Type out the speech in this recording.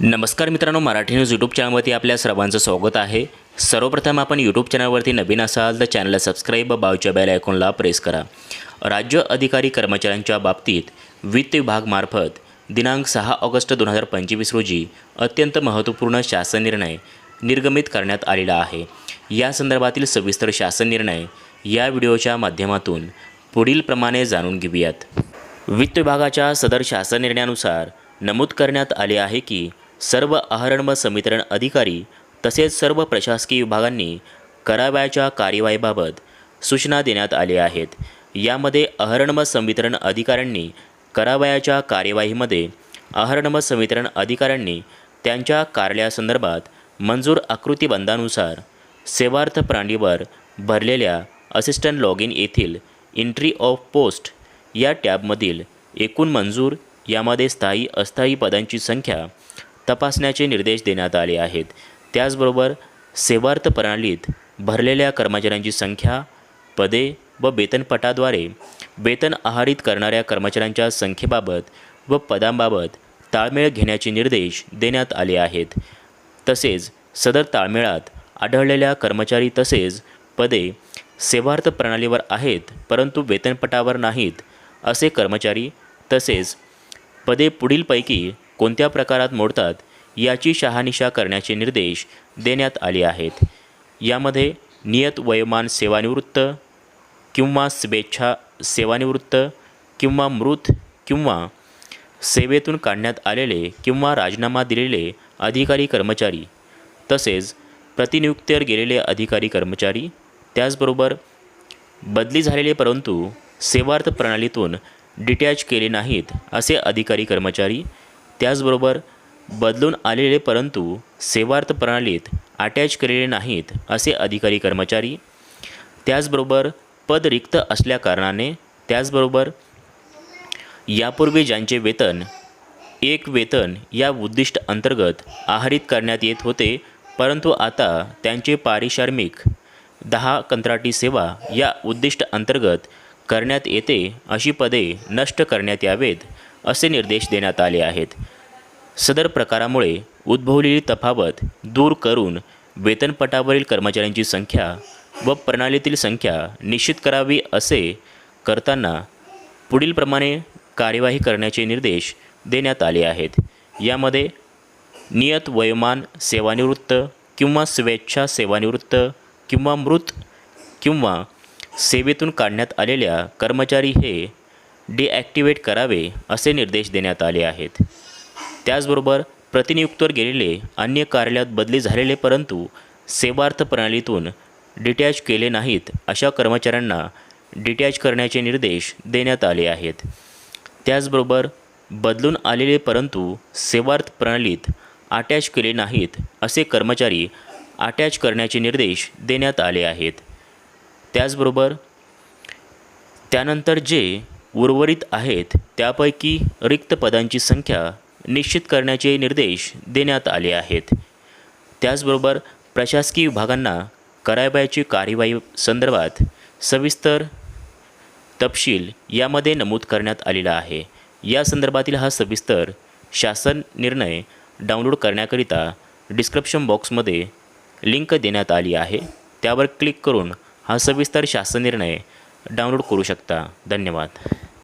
नमस्कार मित्रांनो Marathi news YouTube चॅनलवरती आपल्या सर्वांचं स्वागत आहे. सर्वप्रथम आपण यूट्यूब चॅनलवरती नवीन असाल तर चॅनलला सबस्क्राईब बावच्या बाजूच्या बेल आयकॉनला प्रेस करा. राज्य अधिकारी कर्मचाऱ्यांच्या बाबतीत वित्त विभागमार्फत दिनांक सहा ऑगस्ट दोन हजार पंचवीस रोजी अत्यंत महत्त्वपूर्ण शासन निर्णय निर्गमित करण्यात आलेला आहे. या संदर्भातील सविस्तर शासन निर्णय या व्हिडिओच्या माध्यमातून पुढीलप्रमाणे जाणून घेऊयात. वित्त विभागाच्या सदर शासन निर्णयानुसार नमूद करण्यात आले आहे की सर्व आहरण व समितरण अधिकारी तसेच सर्व प्रशासकीय विभागांनी करावयाच्या कार्यवाहीबाबत सूचना देण्यात आल्या आहेत. यामध्ये आहरण व संवितरण अधिकाऱ्यांनी करावयाच्या कार्यवाहीमध्ये आहरण व संवितरण अधिकाऱ्यांनी त्यांच्या कार्यालयासंदर्भात मंजूर आकृतीबंधानुसार सेवार्थ प्रणालीवर भरलेल्या असिस्टंट लॉग इन येथील एंट्री ऑफ पोस्ट या टॅबमधील एकूण मंजूर यामध्ये स्थायी अस्थायी पदांची संख्या तपासण्याचे निर्देश देण्यात आले आहेत. त्याचबरोबर सेवार्थ प्रणालीत भरलेल्या कर्मचाऱ्यांची संख्या पदे व वेतनपटाद्वारे वेतन आहारित करणाऱ्या कर्मचाऱ्यांच्या संख्येबाबत व पदांबाबत ताळमेळ घेण्याचे निर्देश देण्यात आले आहेत. तसेच सदर ताळमेळात आढळलेल्या कर्मचारी तसेच पदे सेवार्थ प्रणालीवर आहेत परंतु वेतनपटावर नाहीत असे कर्मचारी तसेच पदे पुढीलपैकी कोणत्या प्रकारात मोडतात याची शहानिशा करण्याचे निर्देश देण्यात आले आहेत. यामध्ये नियत वयोमान सेवानिवृत्त किंवा स्वेच्छा सेवानिवृत्त किंवा मृत किंवा सेवेतून काढण्यात आलेले किंवा राजीनामा दिलेले अधिकारी कर्मचारी तसेच प्रतिनियुक्तीवर गेलेले अधिकारी कर्मचारी त्याचबरोबर बदली झालेले परंतु सेवार्थ प्रणालीतून डिटॅच केले नाहीत असे अधिकारी कर्मचारी त्याचबरोबर बदलून आलेले परंतु सेवार्थ प्रणालीत अटॅच केलेले नाहीत असे अधिकारी कर्मचारी त्याचबरोबर पद रिक्त असल्याकारणाने त्याचबरोबर यापूर्वी ज्यांचे वेतन एक वेतन या उद्दिष्ट अंतर्गत आहारित करण्यात येत होते परंतु आता त्यांचे पारिश्रमिक दहा कंत्राटी सेवा या उद्दिष्ट अंतर्गत करण्यात येते अशी पदे नष्ट करण्यात यावेत. असे निर्देश देण्यात आले आहेत. सदर प्रकारामुळे उद्भवलेली तफावत दूर करून वेतनपटावरील कर्मचाऱ्यांची संख्या व प्रणालीतील संख्या निश्चित करावी असे करताना पुढीलप्रमाणे कार्यवाही करण्याचे निर्देश देण्यात आले आहेत. यामध्ये नियत वयोमान सेवानिवृत्त किंवा स्वेच्छा सेवानिवृत्त किंवा मृत किंवा सेवेतून काढण्यात आलेल्या कर्मचारी हे डिॲक्टिवेट करावे असे निर्देश देण्यात आले आहेत. त्याचबरोबर प्रतिनियुक्तीवर गेलेले अन्य कार्यालयात बदली झालेले परंतु सेवार्थ प्रणालीतून डिटॅच केले नाहीत अशा कर्मचाऱ्यांना डिटॅच करण्याचे निर्देश देण्यात आले आहेत. त्याचबरोबर बदलून आलेले परंतु सेवार्थ प्रणालीत अटॅच केले नाहीत असे कर्मचारी अटॅच करण्याचे निर्देश देण्यात आले आहेत. त्याचबरोबर त्यानंतर जे उर्वरित आहेत. त्यापैकी रिक्त पदांची संख्या निश्चित करण्याचे निर्देश देण्यात आले आहेत. त्याचबरोबर प्रशासकीय विभागांना करावयाची कार्यवाही संदर्भात सविस्तर तपशील यामध्ये नमूद करण्यात आलेला आहे. या संदर्भातील हा सविस्तर शासन निर्णय डाउनलोड करण्याकरिता डिस्क्रिप्शन बॉक्समध्ये लिंक देण्यात आली आहे. त्यावर क्लिक करून हा सविस्तर शासन निर्णय डाउनलोड करू शकता. धन्यवाद.